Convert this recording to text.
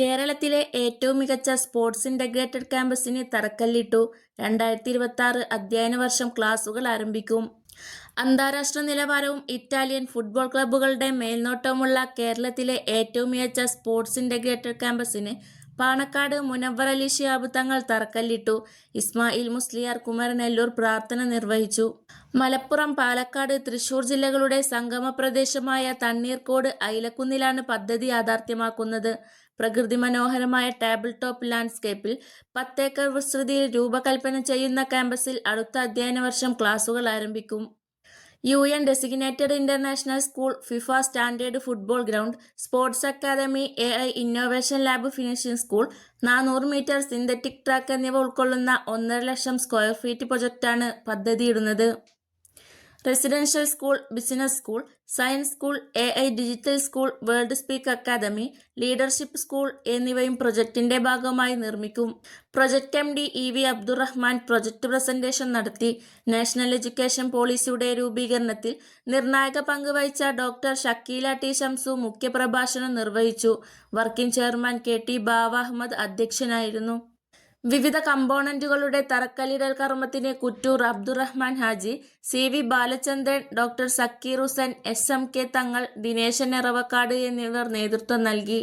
കേരളത്തിലെ ഏറ്റവും മികച്ച സ്പോർട്സ് ഇന്റഗ്രേറ്റഡ് ക്യാമ്പസിന് തറക്കല്ലിട്ടു. രണ്ടായിരത്തി ഇരുപത്തി ആറ് അധ്യയന വർഷം ക്ലാസുകൾ ആരംഭിക്കും. അന്താരാഷ്ട്ര നിലവാരവും ഇറ്റാലിയൻ ഫുട്ബോൾ ക്ലബ്ബുകളുടെ മേൽനോട്ടവുമുള്ള കേരളത്തിലെ ഏറ്റവും മികച്ച സ്പോർട്സ് ഇന്റഗ്രേറ്റഡ് ക്യാമ്പസിന് പാണക്കാട് മുനവർ അലി ഷിയാബ് തങ്ങൾ തറക്കല്ലിട്ടു. ഇസ്മായിൽ മുസ്ലിയാർ കുമരനെല്ലൂർ പ്രാർത്ഥന നിർവഹിച്ചു. മലപ്പുറം പാലക്കാട് തൃശൂർ ജില്ലകളുടെ സംഗമ പ്രദേശമായ തണ്ണീർക്കോട് ഐലക്കുന്നിലാണ് പദ്ധതി യാഥാർത്ഥ്യമാക്കുന്നത്. പ്രകൃതി മനോഹരമായ ടേബിൾ ടോപ്പ് ലാൻഡ്സ്കേപ്പിൽ പത്തേക്കർ വിസ്തൃതിയിൽ രൂപകൽപ്പന ചെയ്യുന്ന ക്യാമ്പസിൽ അടുത്ത അധ്യയന വർഷം ക്ലാസുകൾ ആരംഭിക്കും. U N designated international school FIFA standard football ground sports academy A I innovation lab finishing school നാനൂറ് മീറ്റർ സിന്തറ്റിക് ട്രാക്ക് എന്നിവ ഉൾക്കൊള്ളുന്ന ഒന്നര ലക്ഷം സ്ക്വയർ ഫീറ്റ് പ്രൊജക്റ്റാണ് പദ്ധതിയിടുന്നത്. Residential school business school science school A I digital school world speak academy leadership school എന്നിവയും പ്രൊജക്ടിന്റെ ഭാഗമായി നിർമ്മിക്കും. Project M D E V Abdurahman project presentation നടത്തി. നാഷണൽ എഡ്യൂക്കേഷൻ പോളിസിയുടെ രൂപീകരണത്തിൽ നിർണായക പങ്ക് വഹിച്ച ഡോക്ടർ ഷക്കീല ടി ഷംസു മുഖ്യപ്രഭാഷണം നിർവഹിച്ചു. Working chairman K T Bava Ahmed അധ്യക്ഷനായിരുന്നു. വിവിധ കമ്പോണന്റുകളുടെ തറക്കല്ലിടൽ കർമ്മത്തിന് Kuttur Abdurahman Haji C V Balachandran doctor Sakeer Hussain S M K Thangal Dineshan Eravakkad എന്നിവർ നേതൃത്വം നൽകി.